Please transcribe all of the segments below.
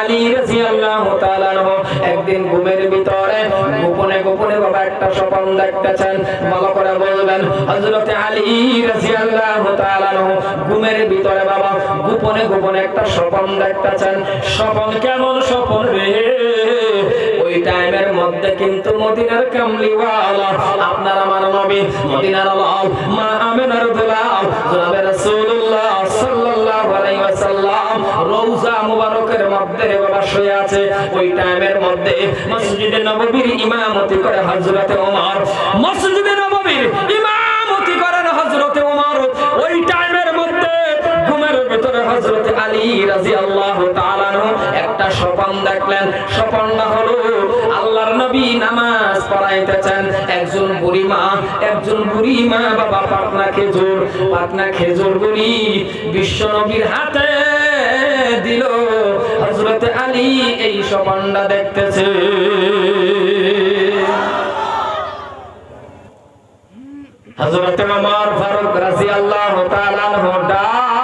আলী রাদিয়াল্লাহু তাআলা একদিন ঘুমের ভিতরে গোপনে গোপনে বাবা একটা স্বপ্ন দেখতেছেন। ভালো করে বলবেন, হযরত আলী রাদিয়াল্লাহু তাআলা ঘুমের ভিতরে বাবা গোপনে গোপনে একটা স্বপ্ন দেখতেছেন। স্বপ্ন কেমন স্বপ্ন রে? ওই টাইমের মধ্যে কিন্তু মদিনার কামলিওয়ালা, আপনার আমার নবী, মদিনার লাল ওই মধ্যে একটা স্বপ্ন দেখলেন। স্বপ্নটা হলো আল্লাহর নবী নামাজ পড়াইতেছেন। একজন বুড়ি মা, একজন বুড়ি মা, বাবা পাটনা খেজুর পাটনা খেজুর গুলি বিশ্ব নবীর হাতে দিল। হযরত আলী এই স্বপ্নটা দেখতেছে। হযরত ওমর ফারুক তাআলা আনহু ডাক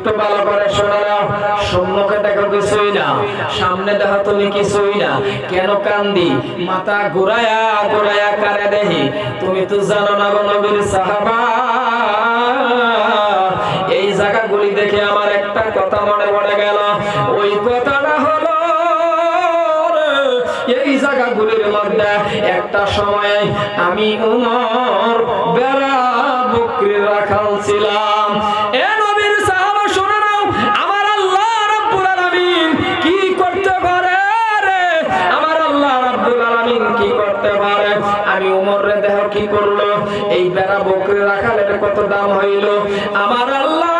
একটু ভালো করে শোনা সম্মুখে দেখো কিছুই না, সামনে দেখো তুমি কিছুই না। কেন কান্দি? মাথা ঘুরায়া ঘুরায়া কারে দেহি তুমি তো জানো না গো নবীর সাহাবা। এই জায়গাগুলি দেখে আমার একটা কথা মনে পড়ে গেল। ওই কথাটা হলো, এই জায়গাগুলির মধ্যে একটা সময় আমি উমর বেড়া বকরি রাখাল ছিলাম। বেড়া বকরি রাখালের কত দাম হইল। আমার আল্লাহ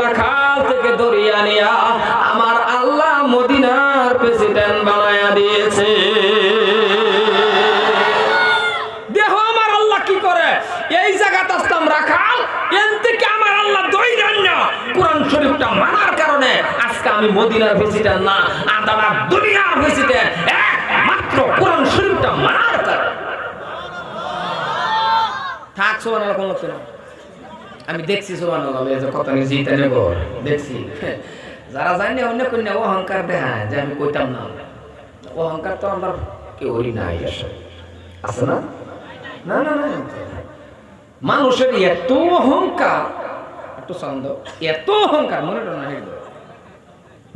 রাখাল দেহ আমার আল্লাহ কি করে? এই রাখাল আমার আল্লাহ না কোরআন মানার কারণে আজকে আমি মদিনার প্রেসিডেন্ট না আদানা দুনিয়ার প্রেসিডেন্ট কোরআন শরীফটা মানার কারণে। থাক সোমান কোন লোক না আমি দেখছি সোমান কত নিজে নেব। দেখছি। যারা জানি অন্য কন্যা অহংকার দেখায়, যে আমি কইতাম না। অহংকার তো আমার কেউরই নাই আসলে। আছে না? না না না মানুষের এত অহংকার, একটু ছন্দ এত অহংকার, মনে না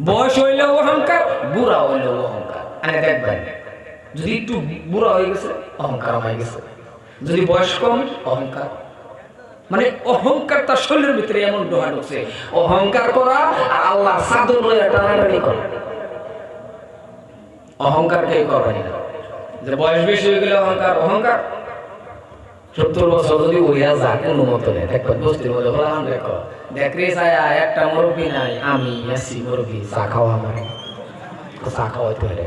বয়স হইলেও অহংকার, বুড়া হইলেও অহংকার। আরে দেখবেন যদি একটু বুড়া হয়ে গেছে, অহংকার হয়ে গেছে। যদি বয়স কম, অহংকার। মানে অহংকার তার শরীরের ভিতরে এমন ডোহা ঢুকছে। অহংকার করা আল্লাহ সাদর লইয়া টানাটানি করা। অহংকার না যে বয়স বেশি হয়ে গেলে অহংকার অহংকার। সত্তর বছর যদি ওইয়া যা কোনো মতো নেই। দেখো বস্তির মধ্যে বললাম দেখো দেখ রে একটা মুরব্বী নাই, আমি আছি মুরব্বী, চা খাওয়া আমার চা খাওয়াইতে এটা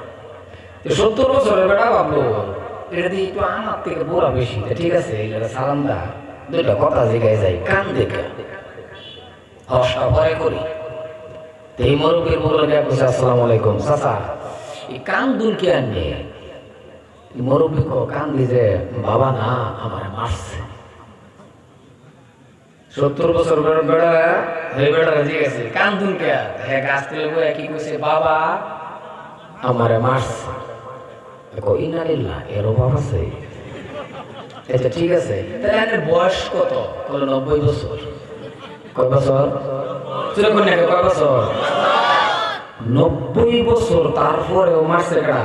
সত্তর বছরের বেটা ভাবলো এটা দিয়ে একটু আমার থেকে বুড়া বেশি। ঠিক আছে সালাম দা দুইটা কথা জিগাই যাই, কান দেখে হসটা ভয় করি। এই মুরব্বীর মুরব্বী বলছে, আসসালামু আলাইকুম, চাচা, এই কান দুন কে আনবে? মুরব্বী কো কান দিছে বাবা না, আমার মারছে। সত্তর বছর বেড়া এই বেড়া রাজি গেছে কান দুন কে হ্যাঁ গাছ তুলে কি কইছে, বাবা, আমারে মারছে। কো ইনালিল্লাহ এরও বাবা আছে? আচ্ছা ঠিক আছে। তাহলে বয়স কত? কল নব্বই বছর। কয় বছর? কোন কয় বছর? নব্বই বছর তারপরেও মারছে কেডা?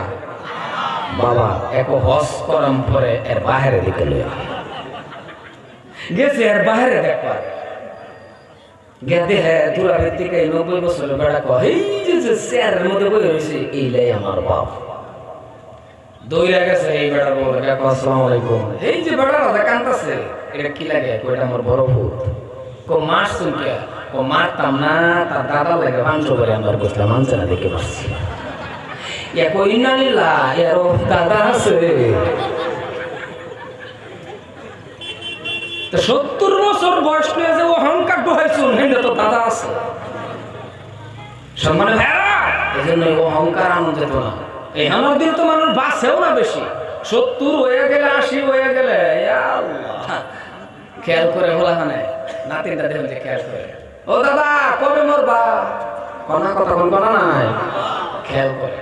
বাবা, এক হস করম পরে এর বাহিরে দিকে লইয়া গেছে আর বাইরে দেখবার গেদে হ্যাঁ থেকে এই নব্বই বছরের বেড়া কয়, এই চেয়ারের মধ্যে বই রয়েছে এইলাই আমার বাপ। দৌড়ে গেছে, এই বেড়ার বলে আলাইকুম। এই যে এটা কি লাগে? কইটা আমার বড় ভূত। কো? শুনকে ও মারতাম না, তার দাদা লাগে মাংস করে আমার না, দেখে ইয়া কই না এর দাদা আছে। তো সত্তর বছর বয়স নিয়ে যে অহংকার ডুহাইছুন হেন্দে তো দাদা আছে। সম্মানে ভাইরা এই জন্য অহংকার আনন্দ না। এই আমার দিন তো মানুষ বাঁচেও না বেশি। সত্তর হয়ে গেলে, আশি হয়ে গেলে খেয়াল করে মানে নাতিনটা দেখুন যে খেয়াল করে। ও দাদা, কবে মরবা? কনা কথা কনা নাই। খেয়াল করে।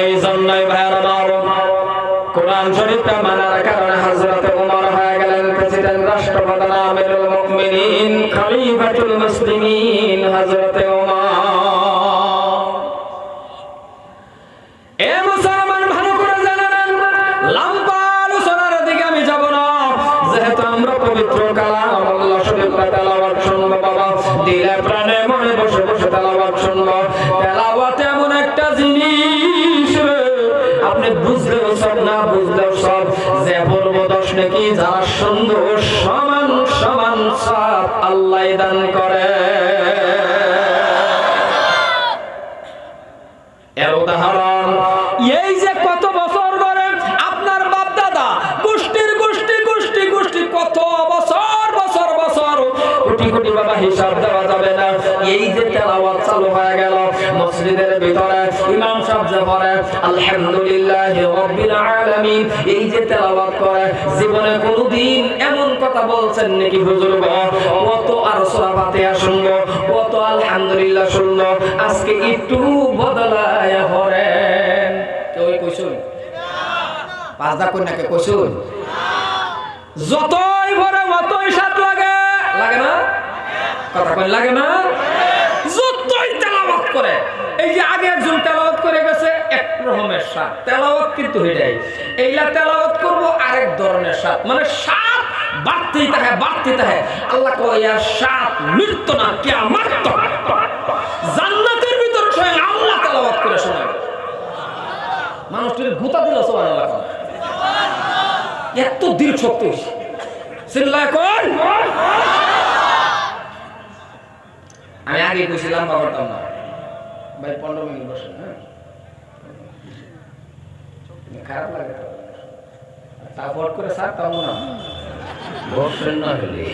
এই জন্যই আমার কোরআন শরীফটা মানার কারণে হয়ে গেলেন প্রেসিডেন্ট রাষ্ট্রপ্রধান আমিরুল মুমিনিন, খলিফাতুল মুসলিমিন দিলে প্রাণে মনে বসে বসে তেলাওয়াত শুনব তেলাওয়াত এমন একটা জিনিস, আপনি বুঝলেও সব, না বুঝলেও সব। যে বলব দশ নাকি, যারা সুন্দর, সমান সমান সব আল্লাহ দান করে। এই যে কত বছর ধরে আপনার বাপ দাদা গোষ্ঠীর গোষ্ঠী গোষ্ঠী গোষ্ঠী কত বছর বছর বছর, কোটি কোটি বাবা হিসাব এই যে তেলাওয়াত চালু হয়ে গেল, মসজিদের ভিতরে ইমাম সাহেব যে পড়ে, আলহামদুলিল্লাহ রাব্বিল আলামিন। এই যে তেলাওয়াত করে, জীবনে কোনোদিন এমন কথা বলছেন নাকি হুজুর কত আর সূরা ফাতিহা শুনব কত আলহামদুলিল্লাহ শুনব আজকে একটু বদলায়া পড়েন কেউ কইছুন পাঁচ দা কন্যাকে কইছুন যতই ভরে অতই স্বাদ লাগে। লাগে না? কথা কই লাগে না? যতই তেলাওয়াত করে, এই যে আগে একজন তেলাওয়াত করে গেছে, এক রকমের স্বাদ। তেলাওয়াত কিন্তু হইটাই এইলা তেলাওয়াত করব আরেক ধরনের স্বাদ। মানে স্বাদ বাড়তেই থাকে বাড়তেই থাকে। আল্লাহ কয় স্বাদ মৃত্যু না, কিয়ামত জান্নাতের ভিতরে স্বয়ং আল্লাহ তেলাওয়াত করে শোনাবে মানুষটির গুতা দিল, সুবহানাল্লাহ এত দীর্ঘ শক্তি। চিল্লায় কোন আমি আগে কইছিলাম বাবারটাও না ভাই পনেরো মিনিট বসেন হ্যাঁ? খারাপ লাগে তো। তা ভোট করে স্যার তাও না। না হলে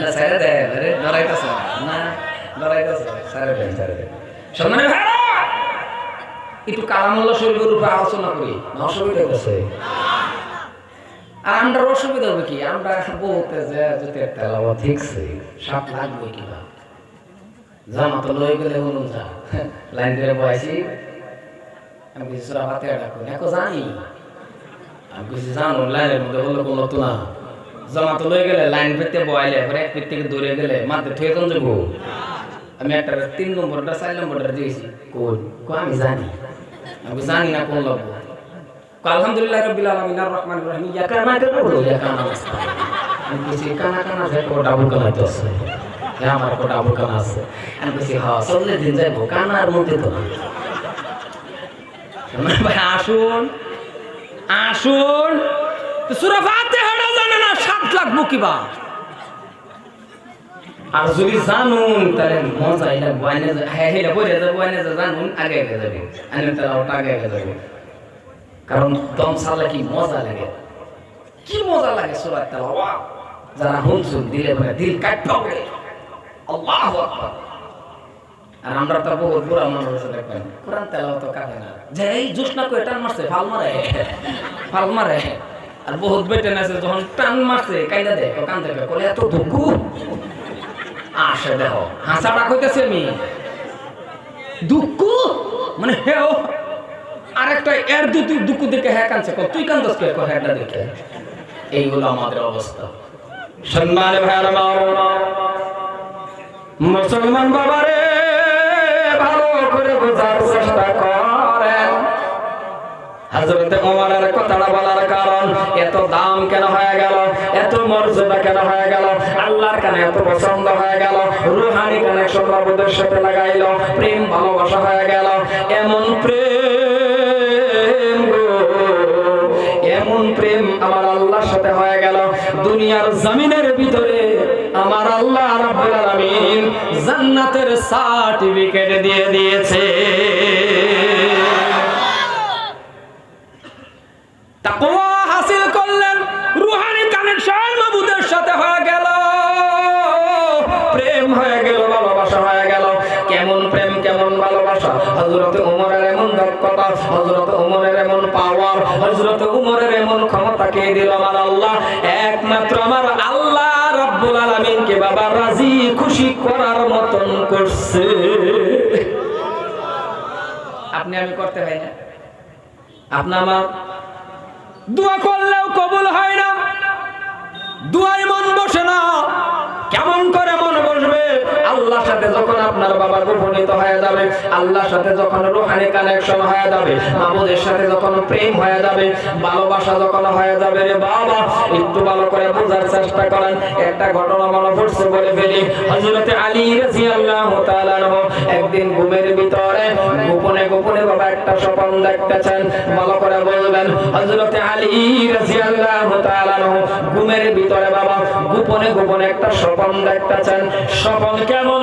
না স্যারে দেয় আরে লড়াইতেছে না লড়াইতেছে স্যারে দেন স্যারে দেন সম্মানে ভাইরা একটু কালামুল্লাহ শরীফের উপরে আলোচনা করি। না অসুবিধা আর আমরা অসুবিধা হবে কি? আমরা বলতে যে যদি তেলাওয়াত ঠিকছে সাপ লাগবে কিনা জামা তো লয়ে গেলে হলুন যা লাইন ধরে বয়াছি আমি কিছু সুরা হাতে ডাকো দেখো জানি আমি কিছু জানো লাইনের মধ্যে হলো কোনো তো না জামা তো লয়ে গেলে লাইন পেতে বয়ালে পরে এক পেট থেকে দৌড়ে গেলে মাত্র ঠেয়ে কোন যাব আমি একটা তিন নম্বরটা চার নম্বরটা দিয়েছি কোন কো আমি জানি আমি জানি না কোন লাগবো আলহামদুলিল্লাহ রাব্বিল আলামিন আর রহমানির রহিম ইয়া কানা করে বলো ইয়া কানা নাস্তাইন। আমি কিছু কানা কানা যায় কো ডাবল কানা তো আছে হ্যাঁ আমার কো ডাবল কানা আছে। আমি কিছু হ্যাঁ চললে দিন যাইবো কানার মধ্যে তো না। আমার ভাই, আসুন আসুন। আর হ্যাঁ কারণ দম কি মজা লাগে? কি মজা লাগে যারা হুনসুন দিলে দিল কাটতে হবে আর আমরা তো বহুত দেখবেন কোরআন তো না। যে এই টান মারছে, ফাল মারে। ফাল মারে। আর বহুত যখন টান মারছে কাইলা দেয় কান এত আসে দেখো, হাসাটা আমি দুঃখ মানে হেও। আরেকটা এর দুটি দুঃখ দেখে হ্যাঁ কানছে তুই কান্দস কে হ্যাঁটা দেখে। এইগুলো আমাদের অবস্থা। সম্মান মুসলমান বাবারে, ভালো করে বোঝার চেষ্টা করেন। হাজরতে ওমরের কথাটা বলার কারণ, এত দাম কেন হয়ে গেল, এত মর্যাদা কেন হয়ে গেল, আল্লাহর কানে এত পছন্দ হয়ে গেল, রুহানি কানেকশন বাবুদের সাথে লাগাইল, প্রেম ভালোবাসা হয়ে গেল, এমন প্রেম আল্লাহর সাথে হয়ে গেল। দুনিয়ার জমিনের ভিতরে আমার আল্লাহ রাব্বুল আলামিন জান্নাতের সার্টিফিকেট দিয়ে দিয়েছে। তাকওয়া এমন ক্ষমতা কে দিল আমার আল্লাহ? একমাত্র আমার আল্লাহ রাব্বুল আলামিনকে বাবা রাজি খুশি করার মতন করছে। আপনি আমি করতে পারি না। আপনি আমার দোয়া করলেও কবুল হয় না। দোয়ায় মন আল্লাহর সাথে যখন আপনার বাবা গোপনীত হয়ে যাবে, আল্লাহর সাথে যখন রুহানি কানেকশন হয়ে যাবে মামুদের সাথে যখন প্রেম হয়ে যাবে, ভালোবাসা যখন হয়ে যাবে রে বাবা, একটু ভালো করে বোঝার চেষ্টা করেন। একটা ঘটনা মনে পড়ছে বলে ফেলি। হযরতে আলী রাদিয়াল্লাহু তাআলা একদিন ঘুমের ভিতরে গোপনে গোপনে বাবা একটা স্বপ্ন দেখতেছেন। ভালো করে বলবেন, হযরতে আলী রাদিয়াল্লাহু তাআলা ঘুমের ভিতরে বাবা গোপনে গোপনে একটা স্বপ্ন দেখতেছেন। স্বপ্ন কেমন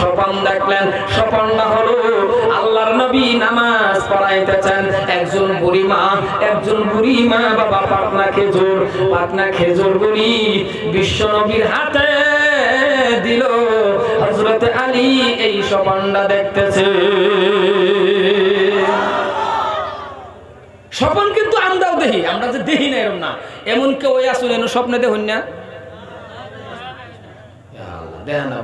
স্বপ্ন দেখলেন। স্বপ্নটা হলো আল্লাহর নবী নামাজ পড়াইতেছেন। একজন বুড়ি মা, একজন বুড়ি মা, বাবা পাটনা খেজুর পাটনা খেজুর বুড়ি বিশ্ব নবীর হাতে দিল। হযরত আলী এই স্বপ্নটা দেখতেছে। স্বপন কিন্তু আমরাও দেখি, আমরা যে দেখি না এরকম না। এমন কেউ আসলে এনো স্বপ্নে দেখুন না। দেখেন না।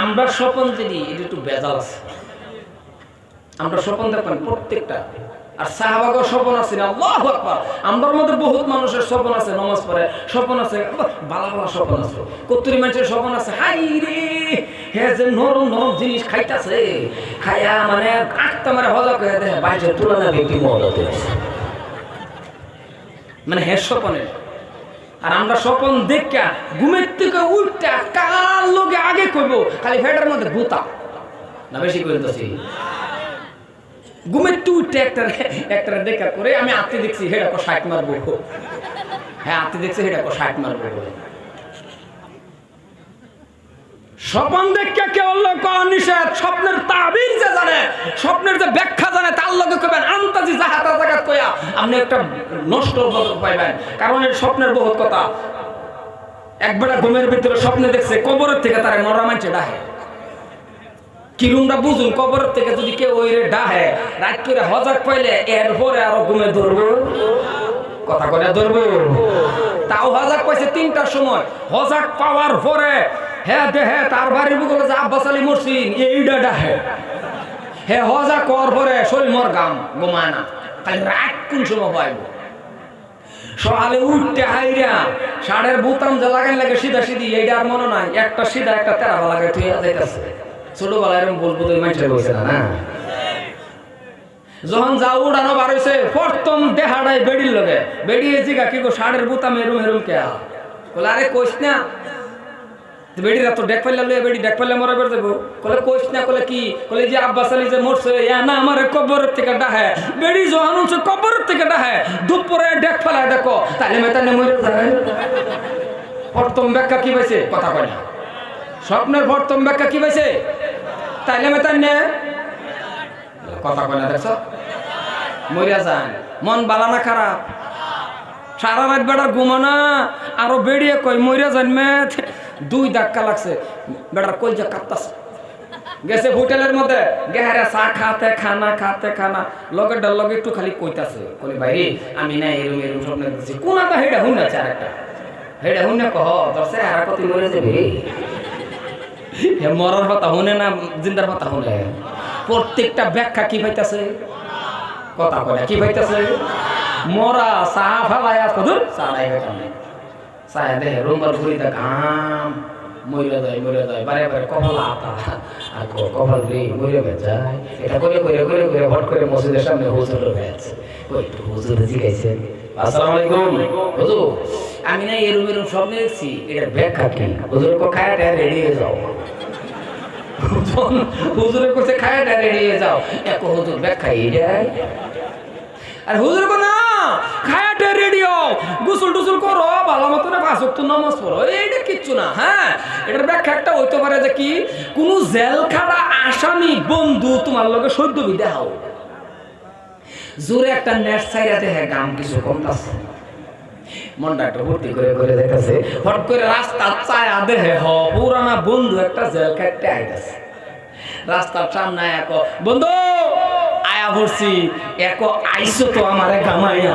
আমরা স্বপন যদি, এটা একটু বেজাল আছে। আমরা স্বপন দেখবেন প্রত্যেকটা। আর সাহাবাগর স্বপন আছে আমরার মধ্যে বহুত মানুষের স্বপন আছে, নমাজ পড়ে, স্বপন আছে বালা বালা স্বপন আছে। কত্তরি মানুষের স্বপন আছে, হাই রে যে নরম নরম জিনিস খাইতাছে, খাইয়া মানে আটটা মানে হজা করে দেয় তুলনা মানে হে স্বপনের। আর আমরা স্বপন দেখা ঘুমের থেকে উঠটা কার লোকে আগে কইব? খালি ফেটার মধ্যে গুতা না, বেশি কইতেছি ঘুমের টু উঠতে একটা একটা দেখা করে আমি আত্মি দেখছি হেটা মারবো। হ্যাঁ আত্মি দেখছি মারবো। স্বপন দেখে কেউ লোক নিষেধ স্বপ্নের তাবির যে জানে, স্বপ্নের যে ব্যাখ্যা আপনি একটা নষ্ট পাইবেন। কারণ এর স্বপ্নের বহুত কথা। একবার ঘুমের ভিতরে স্বপ্নে দেখছে, কবরের থেকে তারা মরা মানছে ডাহে। কিরুমটা বুঝুন, কবরের থেকে যদি কেউ ওই রে ডাহে, রাত করে হজাক পাইলে এরপরে আরও ঘুমে ধরবো। কথা করে ধরবো। তাও হজাক পাইছে তিনটার সময়। হজাক পাওয়ার পরে হ্যাঁ দেহে, তার বাড়ির বুকলে যে আব্বাস আলী মরসিন এইটা ডাহে। হে হজা কর পরে শরীর মর গাম, ঘুমায় না। খালি রাত কোন সময় পাইব সকালে উঠতে হাইরা ষাড়ের বুতাম লাগে সিধা সিধি, এইটা আর মনে নাই। একটা সিধা, একটা তেরা লাগে তুই যাইতেছে। ছোটবেলায় এরকম বলব তুই না? যখন যা উড়ানো বার হয়েছে প্রথম দেহাটাই বেড়ির লগে। বেড়িয়ে জিগা, কি গো ষাড়ের বুতাম এরম এরম কে বলে আরে কইস না তো বেড়ি রাত ডেক পাইলে লইয়া বেড়ি ডেক পাইলে মরা বেড়ে দেবো। কলে কইস না, কলে কি? কলে যে আব্বাস আলী যে মরছে ইয়া না আমার কবরের থেকে ডাহে। বেড়ি যখন উঠছে কবরের থেকে ডাহে। দুপুরে ডেক ফেলা দেখো। তাহলে মেতানে মরে যায়। প্রথম ব্যাখ্যা কি পাইছে? কথা কয় না। স্বপ্নের প্রথম ব্যাখ্যা কি পাইছে? তাইলে মেতানে কথা কয় না, দেখছ? মরিয়া যান। মন বালা না খারাপ। সারা রাত বেড়া ঘুমানা আরও বেরিয়ে কই মরিয়া যান মে। দুই ধাক্কা লাগছে। বেটার কই যা কাঁপতাছে গেছে হোটেলের মধ্যে। গেহারে চা খাতে, খানা খাতে, খানা। লগের ডাল লগে একটু খালি কইতাছে। কলি ভাইরে, আমি না এরম এরম স্বপ্ন দেখছি। কোনাটা হেডা হুন আছে আরেকটা। হেডা হুন কহ তোর সে আর কত মরে যাবে? হে মরার কথা হুনে না, জিন্দার কথা হুনে। প্রত্যেকটা ব্যাখ্যা কি পাইতাছে কথা কয় কি পাইতাছে মরা চা ফালায় আস কদুর চা নাই চায় দেহে রুমবার ঘুরি ঘাম বারে বারে কপাল আতা আর কপাল রে এটা করে করে করে করে হট করে মসজিদের সামনে হুজুর ওই একটু হুজুর আসসালামু আলাইকুম। হুজুর আমি না দেখছি ব্যাখ্যা কি? হুজুর কো খায় রেডি হয়ে যাও। হুজুরের কাছে খায় রেডি হয়ে যাও। এক হুজুর, ব্যাখ্যা এটাই আর হুজুর কো না খায়াটে গোসল ভালো মতো না পাঁচ নামাজ পড়ো। এইটা কিচ্ছু না হ্যাঁ? এটার ব্যাখ্যা একটা হইতে পারে যে কি? কোন জেল খাটা আসামি, বন্ধু তোমার লগে সদ্য বিদাহ জোরে একটা নেট সাইরা দেখে গাম কিছু কমতাছে। মনটা একটু ভর্তি করে করে চায় দেহে হ, পুরানা বন্ধু একটা জেল খাটতে আইতাছে। রাস্তার সামনে এক, বন্ধু, আয়া ভরছি এক, আইসো তো আমারে গামাইয়া।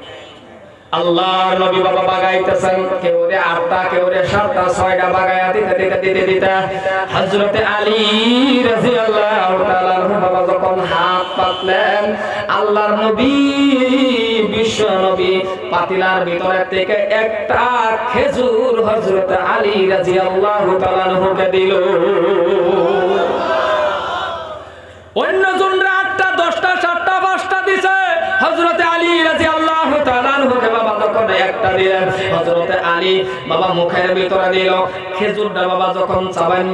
বাবা বাগাইতেছেন কেউ রে কেউ রে সাতটা, ছয়টা বাগায়া দিতে দিতে দিতে দিতে। হযরতে আলী রাদিয়াল্লাহু তাআলা বাবা যখন হাত পাতলেন, আল্লাহর নবী পাতিলার ভিতরে থেকে একটা খেজুর হযরতে আলী রাদিয়াল্লাহু তাআলা আনহুকে দিল। অন্য জনরা আটটা, দশটা, সাতটা দিছে হজরতে আলী রাজি আল্লাহ তালানহুকে বাবা যখন একটা দিলেন হজরতে আলী বাবা মুখের ভিতরে দিল, খেজুরটা বাবা যখন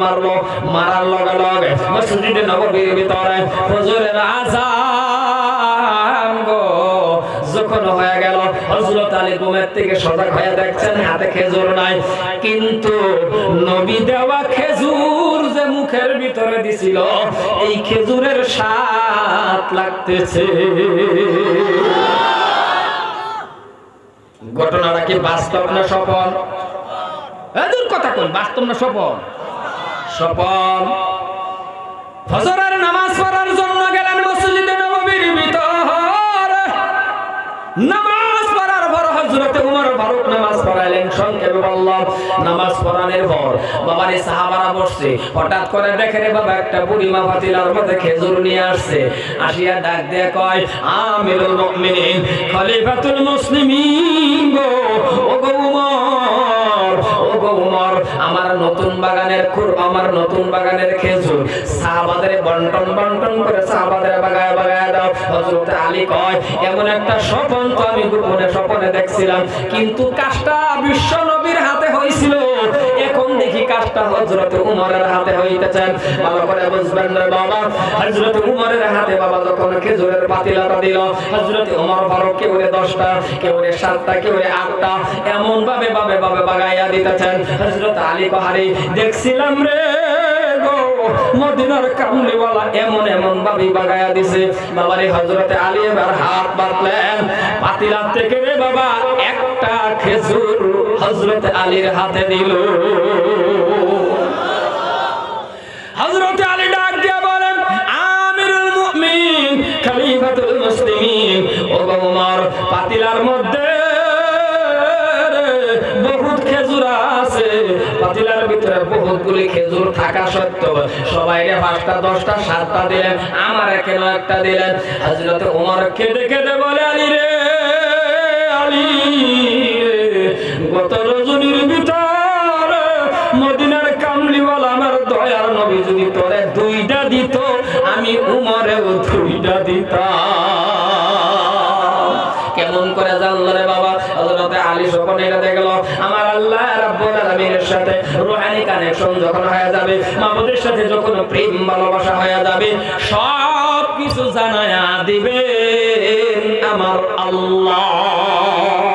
মারলো, মারার লগে লগে মসজিদে নববীর ভিতরে হজরের আজান গো যখন হয়ে গেল হজরত আলী ঘুমের থেকে সজাগ হয়ে দেখছেন হাতে খেজুর নাই, কিন্তু নবী দেওয়া যে ভিতরে দিছিল এই খেজুরের স্বাদ লাগতেছে। ঘটনাটা কি বাস্তব না স্বপন? এদুর কথা কোন বাস্তব না স্বপন? স্বপন। ফজরের নামাজ পড়ার জন্য গেলেন মসজিদে নববীর ভিতরে। নামাজ হযরতে হঠাৎ করে দেখে রে বাবা, একটা বুড়ি মা পাতিলার মধ্যে খেজুর নিয়ে ডাক দিয়ে কয়, আমিরুল মুমিনিন, খলিফাতুল মুসলিমিন গো ও গো ও উমর, আমার নতুন বাগানের খুর, আমার নতুন বাগানের খেজুর। সাহাবাদের বন্টন বন্টন করে সাহাবাদের বাগায় বাগায় দাও। হযরত আলী কয়, এমন একটা স্বপন তো আমি গোপনে স্বপনে দেখছিলাম, কিন্তু কাজটা বিশ্ব নবীর হাতে হয়েছিল। দেখি কাজটা হযরত উমরের হাতে ভালো করে বুঝবেন রে বাবা, হযরত উমরের হাতে বাবা যখন খেজুরের পাতিলাটা দিল, হযরত উমর কেউ রে দশটা কেউ রে সাতটা কেউ রে আটটা এমন ভাবে ভাবে ভাবে বাগাইয়া দিতেছেন। হযরত আলী পাহাড়ি, দেখছিলাম রে মদিনার কামলিওয়ালা এমন এমন ভাবে বাগাইয়া দিছে। বাবারে হযরতে আলী এবার হাত বাঁধলেন। পাতিলা থেকে রে বাবা খেজুর হযরতে আলীর হাতে দিল হযরতে আলী ডাক দিয়া বলেন, আমিরুল মুমিন খলিফাতুল মুসলিমিন। ও গো উমর পাতিলার মধ্যে বহুত খেজুর আছে। পাতিলার ভিতরে বহুত গুলি খেজুর থাকা সত্ত্বেও সবাই পাঁচটা, দশটা, সাতটা দিলেন, আমার কেন একটা দিলেন। হজরত উমর কেঁদে কেঁদে বলে, আলী রে, আলী। গত রজনীর ভিতরে মদিনার কামলিওয়ালা আমার দয়ার নবী যদি তোরে দুইটা দিত, আমি উমরেও দুইটা দিতাম। কেমন করে জানলো বাবা, হযরতে আলী স্বপ্নে এটা দেখল, আমার আল্লাহ রাব্বুল আলামিনের সাথে রূহানি কানেকশন যখন হয়ে যাবে মাবুদের সাথে যখন প্রেম ভালোবাসা হয়ে যাবে সব কিছু জানায়া দিবে আমার আল্লাহ।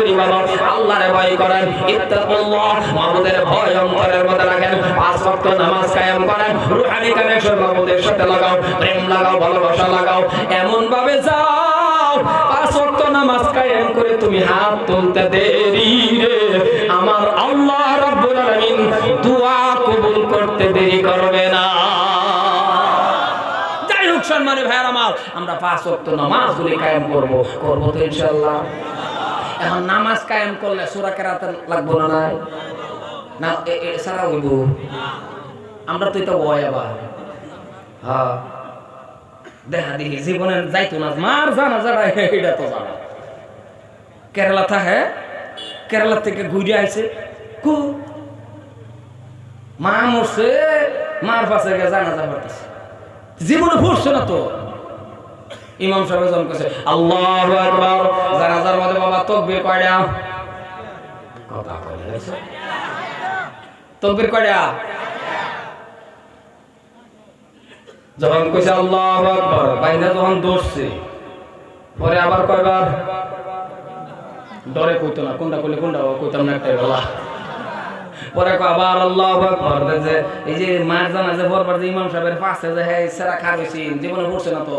ধরি বলো আল্লাহরে ভয় করেন, ইত্তাকুল্লাহ, মাহমুদের ভয় অন্তরের মধ্যে রাখেন, পাঁচ ওয়াক্ত নামাজ কায়েম করেন, রুহানি কানেকশন মাহমুদের সাথে লাগাও, প্রেম লাগাও, ভালোবাসা লাগাও এমন ভাবে যাও, পাঁচ ওয়াক্ত নামাজ কায়েম করে তুমি হাত তুলতে দেরি রে। আমার আল্লাহ রাব্বুল আলামিন দোয়া কবুল করতে দেরি করবে না। সম্মানী ভাইয়ার আমার, আমরা পাঁচ ওয়াক্ত নামাজ গুলি কায়েম করব করব তো ইনশাআল্লাহ। এখন নামাজ কায়েম করলে সূরা কেরাত লাগবো না নাই? না, এ- এ সারা হইব আমরা তো এটা ভয় আবার হ্যাঁ। দেখা দেখি জীবনে যাইতো না, মার জানা যারা এটা তো জানা। কেরালা থাকে, কেরালা থেকে ঘুরে আইছে, কু। মা মরছে, মার পাশে জানা যা জীবনে পড়ছে না তো। ইমাম সাহেব জন কইছে, আল্লাহু আকবার। জানাজার মধ্যে বাবা তাকবীর কয়টা? কথা কইলে তাকবীর কয়টা? যখন কইছে, আল্লাহু আকবার, বাইন্দা যখন দৌড়ছে। পরে আবার কয়বার? ডরে কইতো না, কোনটা কইলে কোনটা কইতাম না একটা বলা। পরে কয়, আবার আল্লাহু আকবার। যে, এই যে মার জানা যে বরবার যে ইমাম সাহেবের পাশে যে হ্যাঁ সেরা হইছে, জীবনে পড়ছে না তো?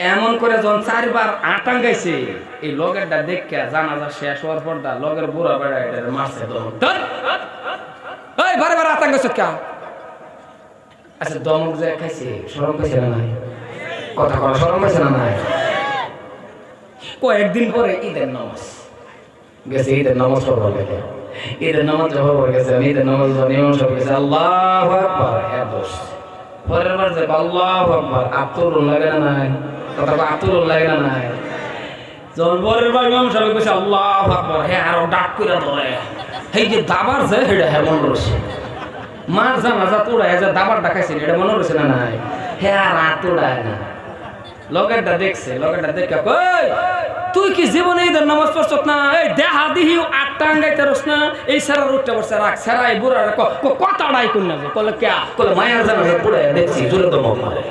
এমন করে যখন চারবার আটাং গাইছে এই লগেরটা দেখে জানাজা শেষ হওয়ার পর দা লগের বুড়া বেড়া এটা মারছে এই, বারে বারে আটাং গাইছ কে আচ্ছা দমক যে খাইছে সরম পাইছে না নাই? কথা করা সরম পাইছে না নাই? কয়েকদিন পরে ঈদের নামাজ। গেছে ঈদের নামাজ পড়ব লেগে। ঈদের নামাজ যখন পড়ে গেছে, আমি ঈদের নামাজ ইমাম সাহেব গেছে আল্লাহ আকবার হ্যাঁ দোষ। পরের বার যে আল্লাহ আকবার আব্দুল লাগে না নাই? কথা কয় লাগে না যখন পরের বার ইমাম সাহেব গেছে আল্লাহ আকবার হ্যাঁ আরও ডাক করে ধরে। এই যে দাবার যে এটা হ্যাঁ মনে রয়েছে মার জানা যা তোড়ায় যে দাবার ডাকাইছে এটা মনে রয়েছে না নাই? হ্যাঁ আর আর তোড়ায় না। লগেরটা দেখছে, লগেরটা দেখে কই তুই কি জীবনে ঈদের নামাজ পড়ছ না? এই দেহা দিহি আটটা আঙ্গাইতে রস না? এই সারা রুটটা বসে রাখ, সারা এই বুড়া কথা আড়াই কোন না কলে কে কলে, মায়ের জানা যে পড়ে দেখছি, জোরে তো মারে।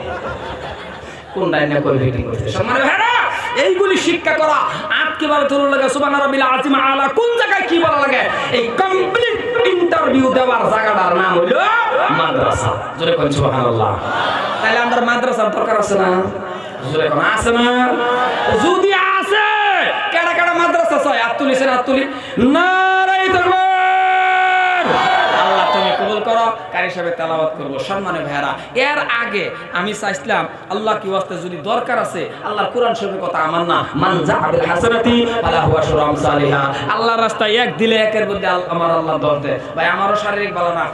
কোন মিটিং করছে সম্মানের ভাইরা এইগুলি শিক্ষা করা তোর লাগে সুবান রাবিল আজিম আলা কোন জায়গায় কি বলা লাগে? এই কমপ্লিট ইন্টারভিউ দেওয়ার জায়গাটার নাম হইল মাদ্রাসা। জোরে কোন তাহলে আমরা মাদ্রাসার দরকার আছে না? জোরে কোন আছে না? যদি আছে, কেডা কেডা মাদ্রাসা চাই হাত তুলিছেন হাত তুলি নারাই তুমি কবুল করো। কারি হিসাবে তেলাওয়াত করব? সম্মানে ভাইরা এর আগে আমি চাইছিলাম, আল্লাহ কি ওয়াস্তে যদি দরকার আছে আল্লাহ কোরআন শরীফের কথা আমার না। আল্লাহর রাস্তায় এক দিলে একের মধ্যে আমার আল্লাহ দর দেয় ভাই, আমারও শারীরিক ভালো না।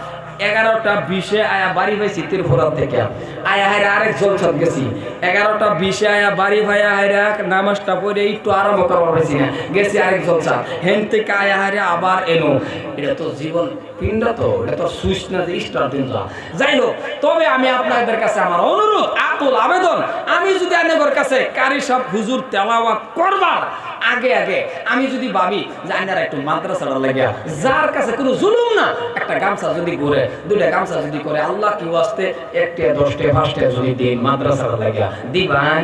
এগারোটা বিশে আয়া বাড়ি পাইছি ত্রিপুরার থেকে। আয়া হাইরা আরেক জলসত গেছি। এগারোটা বিশে আয়া বাড়ি ভাইয়া হাইরা নামাজটা পড়ে একটু আরম্ভ করবার পাইছি না। গেছি আরেক জলসা হেন থেকে আয়া হাইরা আবার এনো এটা তো জীবন আমি আপনাদের কাছে আমার অনুরোধ আকুল আবেদন, আমি যদি আপনাদের কাছে কারি সব হুজুর তেলাওয়াত করবার আগে আগে। আমি যদি ভাবি যে আইনারা একটু মাদ্রাসাটা লাগিয়া যার কাছে কোনো জুলুম না, একটা গামছা যদি ঘুরে দুইটা গামছা যদি করে আল্লাহ কি ওয়াস্তে একটা, দশটা, পাঁচটা যদি দিন মাদ্রাসাটা লাগিয়া। দিবান।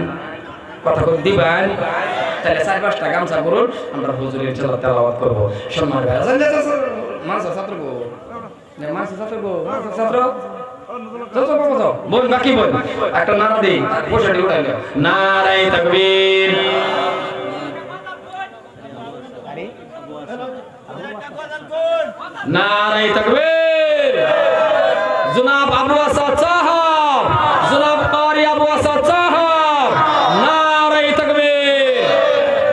একটা নারা দেই বসে উঠাই নারাই তাকবীর। নারাই তাকবীর। জনাব আবু আসাদ সাহাব, জনাব কারি আবু আসাদ সাহাব নারাই তাকবীর।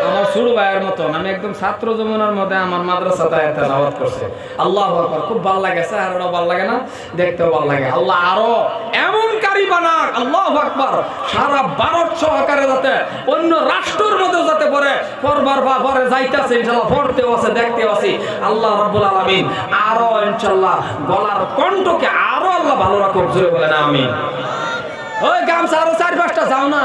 আমার শুরু ভাইয়ের মতন, আমি একদম ছাত্র জমিনের মধ্যে আমার মাদ্রাসাতে তেলাওয়াত করছে। আল্লাহ আকবার, খুব ভালো লাগে, চেহারাটাও ভালো লাগে না, দেখতেও ভালো লাগে। আল্লাহ আরও এমন কারি বানাক আল্লাহ আকবার। সারা ভারত সহকারে যাতে অন্য রাষ্ট্রের মধ্যে যাতে পরে পরবার বা পরে যাইতেছে ইনশাআল্লাহ পড়তেও আছে, দেখতেও আছে। আল্লাহ রাব্বুল আলামিন আরও, ইনশাল্লাহ গলার কণ্ঠকে আরও আল্লাহ ভালো রাখুক, জোরে বলেন আমি ওই গামছা আরও চার পাঁচটা যাও না।